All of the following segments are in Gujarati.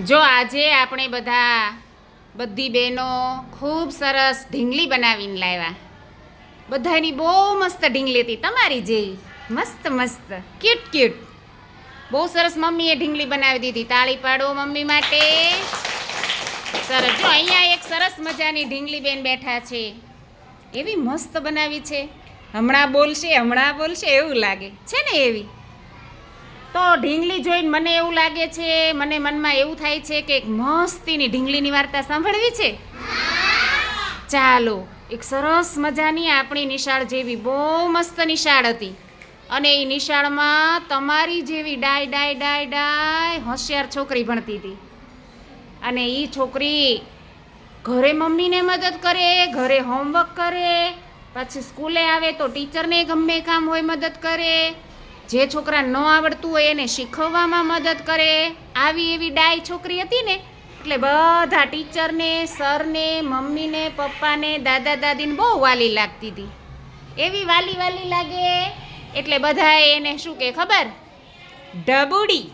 જો આજે આપણે બધા બધી બહેનો ખૂબ સરસ ઢીંગલી બનાવીને લાવ્યા. બધાની બહુ મસ્ત ઢીંગલી હતી, તમારી જેવી. મસ્ત મસ્ત. Cute cute. બહુ સરસ મમ્મીએ ઢીંગલી બનાવી દીધી. તાળી પાડો મમ્મી માટે. સરસ. જો અહીંયા એક સરસ મજાની ઢીંગલી બેન બેઠા છે. એવી મસ્ત બનાવી છે. હમણાં બોલશે હમણાં બોલશે, એવું લાગે. છે ને એવી? તો ઢીંગલી જોઈને મને એવું લાગે છે, મને મનમાં એવું થાય છે કે એક મસ્તીની ઢીંગલીની વાર્તા સાંભળવી છે? ચાલો, એક સરસ મજાની આપણી નિશાળ જેવી બહુ મસ્ત નિશાળ હતી. અને એ નિશાળમાં તમારી જેવી ડાય ડાય ડાય ડાય હોશિયાર છોકરી ભણતી હતી. અને એ છોકરી ઘરે મમ્મીને મદદ કરે, ઘરે હોમવર્ક કરે, પછી સ્કૂલે આવે તો ટીચરને ગમે કામ હોય મદદ કરે જે છોકરા ન આવડતું હોય એને શીખવવામાં મદદ કરે. આવી એવી ડાય છોકરી હતી ને, એટલે બધા ટીચરને, સરને, મમ્મીને, પપ્પાને, દાદા દાદીને બહુ વાલી લાગતી હતી. એવી વાલી વાલી લાગે, એટલે બધાએ એને શું કે ખબર? ઢબુડી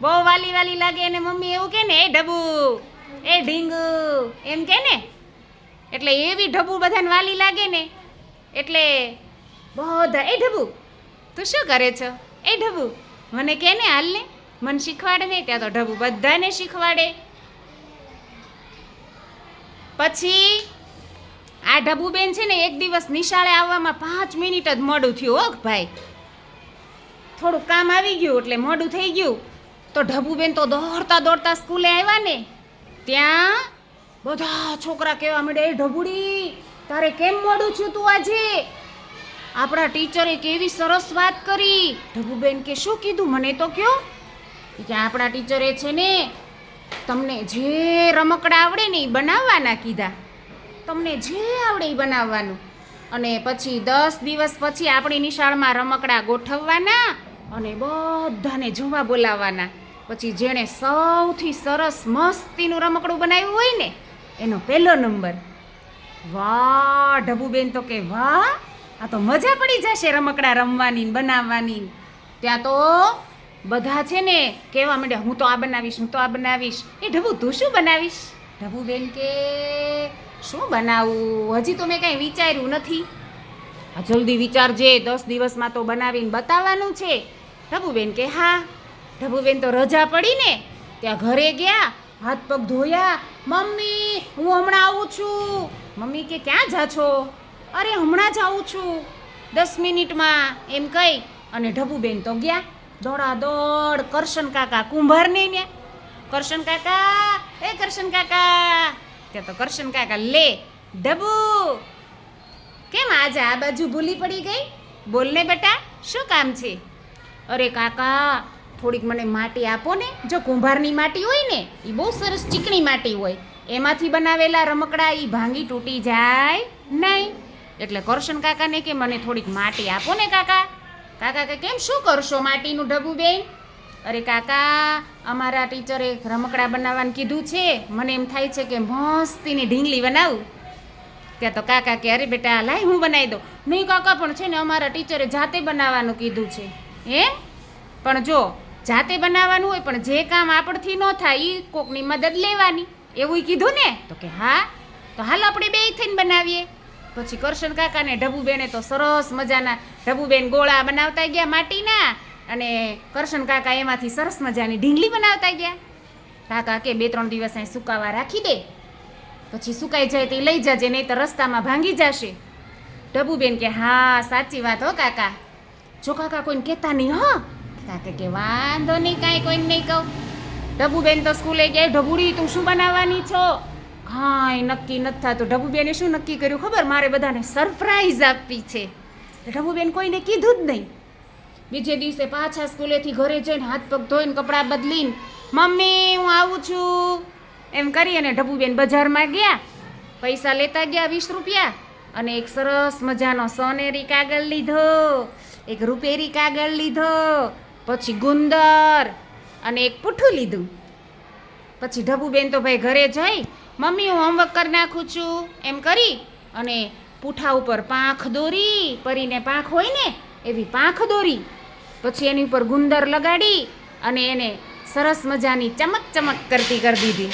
બહુ વાલી વાલી લાગે એને મમ્મી એવું કે ને, એ ઢબુ એ ઢીંગુ, એમ કે ને. એટલે એવી ઢબુ બધાને વાલી લાગે ને, એટલે બધા, એ ઢબુ તું શું કરે છો? એ ઢબુ. મને કે ને હાલ ને મને શીખવાડે ને? ત્યાં તો ઢબુ બધાને શીખવાડે. પછી આ ઢબુબેન છે ને એક દિવસ નિશાળે આવવામાં પાંચ મિનિટ જ મોડું થયું ઓક ભાઈ. થોડું કામ આવી ગયું એટલે મોડું થઈ ગયું. તો ઢબુબેન તો દોડતા દોડતા સ્કૂલે આવ્યા ને, ત્યાં બધા છોકરા કહેવા માંડ્યા, એ ઢબુડી, તારે કેમ મોડું છું તું આજે? આપણા ટીચરે કેવી સરસ વાત કરી. ઢબુબેન કે શું કીધું? મને તો કયો? કે આપણા ટીચરે છે ને, તમને જે રમકડા આવડે ને એ બનાવવાના કીધા. તમને જે આવડે એ બનાવવાનું. અને પછી દસ દિવસ પછી આપણી નિશાળમાં રમકડા ગોઠવવાના અને બધાને જોવા બોલાવવાના. પછી જેણે સૌથી સરસ, મસ્તીનું રમકડું બનાવ્યું હોય ને, એનો પહેલો નંબર. વાહ, ઢબુબેન તો કે વાહ આ તો મજા પડી જશે રમકડા રમવાની બનાવવાની. ત્યાં તો બધા છે ને કહેવા માંડ્યા, હું તો આ બનાવીશ, હું તો આ બનાવીશ. એ ઢબુ, તું શું બનાવીશ? ઢબુ બેન કે, શું બનાવું? હજી તો મેં કાંઈ વિચાર્યું નથી. આ જલ્દી વિચારજે, દસ દિવસમાં તો બનાવીને બતાવવાનું છે. ઢબુબેન કે, હા. ઢબુબેન તો રજા પડી ને, ત્યાં ઘરે ગયા, હાથ પગ ધોયા, મમ્મી, હું હમણાં આવું છું. મમ્મી કે, ક્યાં જા છો? અરે, હમણાં જ આવું છું. દસ મિનિટમાં એમ કહી અને ઢબુબેન તો ગયા. દોડાદોડ, કરશન કાકા કુંભારને ને. કરશન કાકા, એ કરશન કાકા. કે તો કરશન કાકા, લે, ઢબુ. કેમ આજે આ બાજુ ભૂલી પડી ગઈ? બોલને બેટા, શું કામ છે? અરે કાકા, થોડીક મને માટી આપો ને. જો કુંભારની માટી હોય ને એ બહુ સરસ ચીકણી માટી હોય. એમાંથી બનાવેલા રમકડા એ ભાંગી તૂટી જાય નહીં. એટલે કરશન કાકાને કે મને થોડીક માટી આપો ને કાકા. કાકા કે કેમ શું કરશો માટીનું ઢબુ બેન? અરે કાકા, અમારા ટીચરે રમકડા બનાવવાનું કીધું છે. મને એમ થાય છે કે મસ્તીની ઢીંગલી બનાવું. ત્યાં તો કાકા કે, અરે બેટા, લાય હું બનાવી દઉં. નહીં કાકા, પણ છે ને અમારા ટીચરે જાતે બનાવવાનું કીધું છે. એમ પણ જો, જાતે બનાવવાનું હોય, પણ જે કામ આપણથી ન થાય એ કોકની મદદ લેવાની. એવું કીધું ને? તો કે, હા. તો હાલ આપણે બે થઈને બનાવીએ. પછી કરશન કાકાને ઢબુબેને તો સરસ મજાના ઢબુબેન ગોળા બનાવતા ગયા માટીના અને કરશન કાકા એમાંથી સરસ મજાની ઢીંગલી બનાવતા ગયા. કાકા કે બે ત્રણ દિવસ અહીં સુકાવા રાખી દે. પછી સુકાઈ જાય તે લઈ જજે નહીં તો રસ્તામાં ભાંગી જશે. ઢબુબેન કે, હા, સાચી વાત હો કાકા. જો કાકા કોઈને કહેતા નહીં, હો. કાકા કે, વાંધો નહીં, કાંઈ કોઈને નહીં કહું. ઢબુબેન તો સ્કૂલે ગયા ઢબુડી, તું શું બનાવવાની છો? કાંઈ નક્કી નથી થતું. ઢબુબેને શું નક્કી કર્યું ખબર? મારે બધાને સરપ્રાઈઝ આપવી છે. ઢબુબેન કોઈને કીધું જ નહીં. બીજે દિવસે પાછા સ્કૂલેથી ઘરે જઈને હાથ પગ ધોઈને કપડાં બદલીને, મમ્મી, હું આવું છું. એમ કરી અને ઢબુબેન બજારમાં ગયા. પૈસા લેતા ગયા વીસ રૂપિયા અને એક સરસ મજાનો સોનેરી કાગળ લીધો. એક રૂપેરી કાગળ લીધો. પછી ગુંદર અને એક પૂઠું લીધું. પછી ઢબુબેન તો ભાઈ ઘરે જઈ મમ્મી, હું હોમવર્ક કરી નાખું છું. એમ કરી અને પૂઠા ઉપર પાંખ દોરી, પરીને પાંખ હોય ને, એવી પાંખ દોરી. પછી એની ઉપર ગુંદર લગાડી અને એને સરસ મજાની ચમક ચમક કરતી કરી દીધી.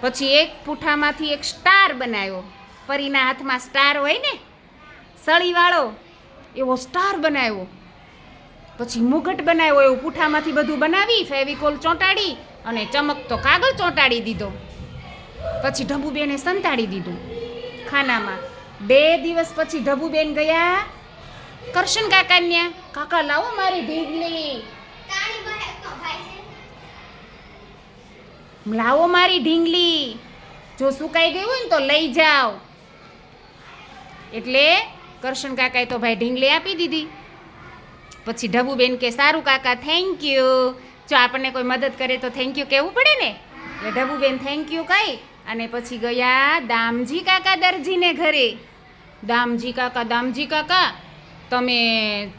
પછી એક પૂઠામાંથી એક સ્ટાર બનાવ્યો. પરીના હાથમાં સ્ટાર હોય ને, સળીવાળો, એવો સ્ટાર બનાવ્યો. પછી મુગટ બનાવ્યો, એવું પૂઠામાંથી બધું બનાવી, ફેવિકોલ ચોંટાડી અને ચમકતો કાગળ ચોંટાડી દીધો. પછી ઢબુબેને સંતાડી દીધું. ખાનામાં. બે દિવસ પછી ઢબુબેન ગયા. કરશન કાકાને કાકા, લાવો મારી ઢીંગલી લાવો મારી ઢીંગલી. જો સુકાઈ ગઈ હોય ને તો લઈ જાઓ. એટલે કરશન કાકાએ તો ભાઈ ઢીંગલી આપી દીધી. પછી ઢબુબેન કે, સારું કાકા થેન્ક યુ જો આપણને કોઈ મદદ કરે તો થેન્ક યુ કહેવું પડે ને? એટલે ઢબુબેન થેન્ક યુ કહી અને પછી ગયા દામજી કાકા દરજીને ઘરે. દામજી કાકા દામજી કાકા, તમે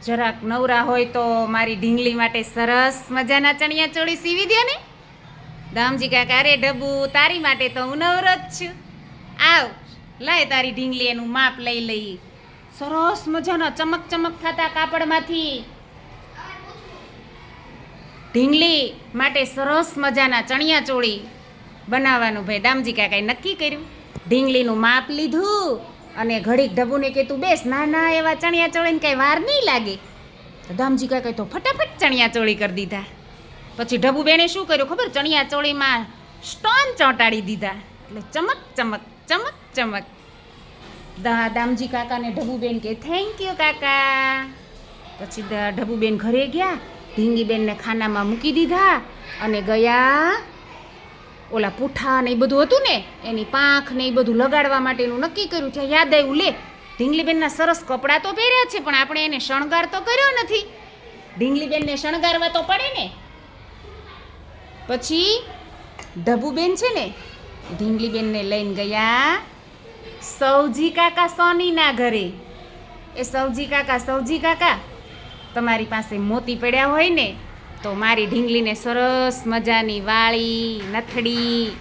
જરાક નવરા હોય તો મારી ઢીંગલી માટે સરસ મજાના ચણિયા ચોળી સીવી દો ને. દામજી કાકા, અરે ડબ્બુ, તારી માટે તો હું નવરો જ છું. આવ, લાય તારી ઢીંગલી એનું માપ લઈ લઈ. સરસ મજાના ચમક ચમક થતા કાપડમાંથી. ઢીંગલી માટે સરસ મજાના ચણિયા ચોળી. બનાવવાનું ભાઈ. દામજી કાકાએ નક્કી કર્યું? ઢીંગલીનું માપ લીધું અને ઘડીક ઢબુને કે તું બેસ, ના ના, એવા ચણિયા ચોળીને કાંઈ વાર નહીં લાગે. તો દામજી કાકાએ તો ફટાફટ ચણિયા ચોળી કરી દીધા. પછી ઢબુ બેણે શું કર્યું ખબર? ચણિયા ચોળીમાં સ્ટોન ચોંટાડી દીધા. એટલે ચમક ચમક ચમક ચમક. દામજી કાકાને ઢબુબેન કે થેન્ક યુ કાકા. પછી ઢબુબેન ઘરે ગયા. ઢીંગીબેનને ખાનામાં મૂકી દીધા અને ગયા ઓલા પૂઠા ને એ બધું હતું ને, એની પાંખ ને એ બધું લગાડવા માટેનું નક્કી કર્યું ત્યાં યાદ આવ્યું, લે, ઢીંગલીબેનના સરસ કપડાં તો પહેર્યા છે, પણ આપણે એને શણગાર તો કર્યો નથી. ઢીંગલીબેનને શણગારવા તો પડે ને. પછી ઢબુબેન છે ને, ઢીંગલીબેનને લઈને ગયા સૌજી કાકા સોનીના ઘરે. એ સૌજી કાકા સૌજી કાકા, તમારી પાસે મોતી પડ્યા હોય ને તો મારી ઢીંગલીને સરસ મજાની વાળી નથડી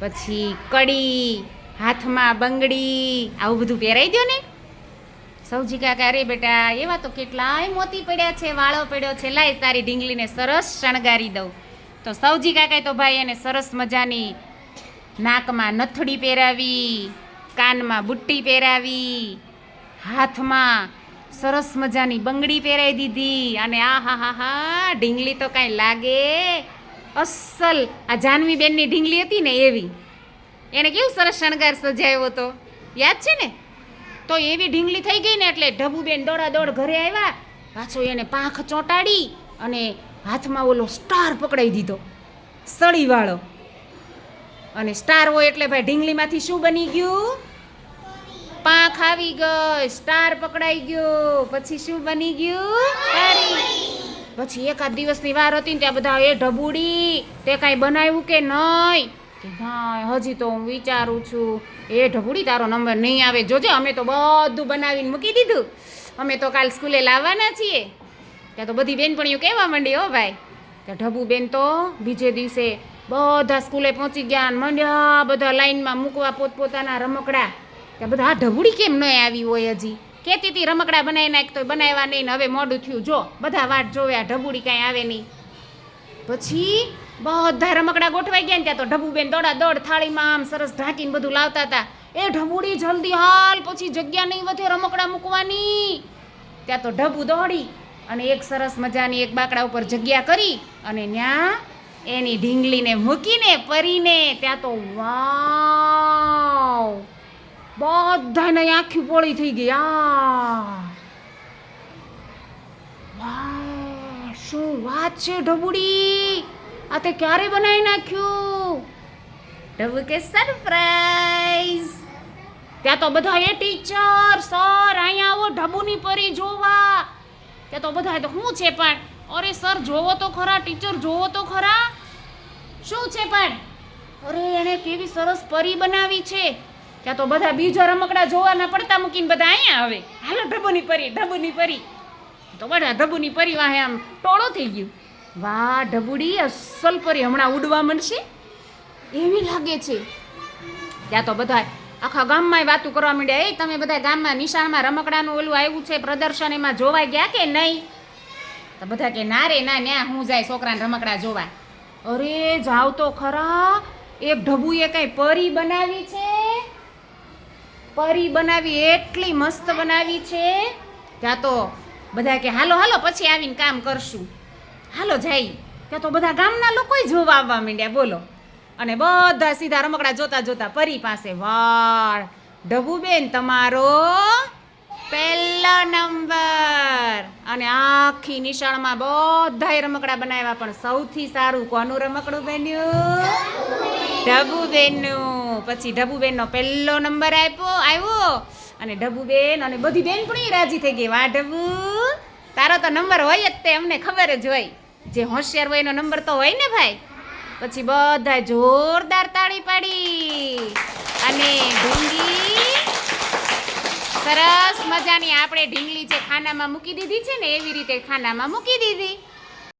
પછી કડી, હાથમાં બંગડી, આવું બધું પહેરાઈ દો ને. સૌજી કાકા, અરે બેટા, એવા તો કેટલાય મોતી પડ્યા છે, વાળો પડ્યો છે. લાય તારી ઢીંગલીને સરસ શણગારી દઉં. તો સૌજી કાકાએ તો ભાઈ એને સરસ મજાની નાકમાં નથડી પહેરાવી, કાનમાં બુટ્ટી પહેરાવી, હાથમાં સરસ મજાની બંગડી પહેરાવી દીધી અને આ હા હા હા, ઢીંગલી તો કાંઈ લાગે. અસલ. આ જાનવી બેનની ઢીંગલી હતી ને એવી. એણે કેવું સરસ શણગાર સજાવ્યો હતો? યાદ છે ને? તો એવી ઢીંગલી થઈ ગઈ ને એટલે ઢબુબેન દોડા દોડ ઘરે આવ્યા. પાછો એને પાંખ ચોંટાડી અને હાથમાં ઓલો સ્ટાર પકડાઈ દીધો. સળીવાળો. અને સ્ટાર હોય એટલે ભાઈ ઢીંગલીમાંથી શું બની ગયું? પાંખ આવી ગઈ, સ્ટાર પકડાઈ ગયો. પછી શું બની ગયું? તારી પછી એકાદ દિવસની વાર હતી ને ત્યાં બધા એ ઢબુડી, તે કાંઈ બનાવ્યું કે નહીં? કે ના હજી તો હું વિચારું છું, એ ઢબુડી તારો નંબર નહીં આવે. જોજે, અમે તો બધું બનાવીને મૂકી દીધું. અમે તો કાલ સ્કૂલે લાવવાના છીએ. ત્યાં તો બધી બેનપણીઓ કહેવા માંડી, હો ભાઈ. ત્યાં ઢબુ બેન તો બીજે દિવસે બધા સ્કૂલે પહોંચી ગયા મંડ્યા, બધા લાઈનમાં મૂકવા પોતપોતાના રમકડા. ત્યાં બધા આ ઢબુડી કેમ ન આવી હોય હજી? કહેતી હતી, રમકડા બનાવી નાખ તો બનાવ્યા નહીં ને હવે મોડું થયું. જો, બધા વાટ જોવે, આ ઢબુડી કાંઈ આવે નહીં. પછી બધા રમકડા ગોઠવાઈ ગયા ને ત્યાં તો ઢબુબેન દોડા દોડ, થાળીમાં આમ સરસ ઢાંકીને બધું લાવતા હતા. એ ઢબુડી જલ્દી હાલ, પછી જગ્યા નહીં વધે રમકડા મૂકવાની. ત્યાં તો ઢબુ દોડી અને એક સરસ મજાની એક બાકડા ઉપર જગ્યા કરી અને ત્યાં એની ઢીંગલીને મૂકીને પરીને ત્યાં તો વાવ! બધાને આખી પોળી થઈ ગઈ આ. શું વાત છે ઢબુડી? આ તે ક્યારે બનાવી નાખ્યું? ઢબુ કે સરપ્રાઈઝ. ત્યાં તો બધા એ ટીચર સર અહીંયા આવો ઢબુની પરી જોવા. ત્યાં તો બધા તો શું છે પણ? અરે સર જોવો તો ખરા ટીચર જોવો તો ખરા. શું છે પણ? અરે એણે કેવી સરસ પરી બનાવી છે. ત્યાં તો બધા બીજા રમકડા જોવાના પડતા મૂકીને બધા અહીંયા આવે. હાલો ઢબુની પરી ઢબુની પરી. તો બધા ઢબુની પરી વાહે આમ ટોળો થઈ ગયું. વાહ, ઢબુડી, અસલ પરી. હમણાં ઉડવા મળશે એવી લાગે છે. ત્યાં તો બધા આખા ગામમાં વાતું કરવા માંડ્યા. એ તમે બધા ગામમાં નિશાળમાં રમકડાનું ઓલું આવ્યું છે, પ્રદર્શન એમાં જોવા ગયા કે નહીં? તો બધા કે ના રે, ના, ન્યા હું જાય છોકરાને રમકડા જોવા. અરે, જાવ તો ખરા. એક ઢબુએ કંઈ પરી બનાવી છે? પરી બનાવી, એટલી મસ્ત બનાવી છે. ત્યાં તો બધા કે, હાલો હાલો, પછી આવીને કામ કરશું. હાલો જાય ત્યાં તો બધા ગામના લોકોય જોવા આવવા માંડ્યા, બોલો. અને બધા સીધા રમકડા જોતા જોતા પરી પાસે, વાળ ડબુબેન તમારો પહેલો નંબર. અને આખી નિશાળમાં બધાય રમકડા બનાવ્યા, પણ સૌથી સારું કોનું રમકડું બન્યું? ઢબુબેનનું પછી ઢબુબેનનો પહેલો નંબર આપ્યો, આવ્યો. અને ઢબુબેન અને બધી બેન પણ રાજી થઈ ગઈ. વાહ, ઢબુ. તારો તો નંબર હોય જ તે, અમને ખબર જ હોય. જે હોશિયાર હોય એનો નંબર તો હોય ને ભાઈ. પછી બધા જોરદાર તાળી પાડી. અને ઢીંગલી. સરસ મજાની આપણે ઢીંગલી જે ખાનામાં મૂકી દીધી છે ને, એવી રીતે ખાનામાં મૂકી દીધી.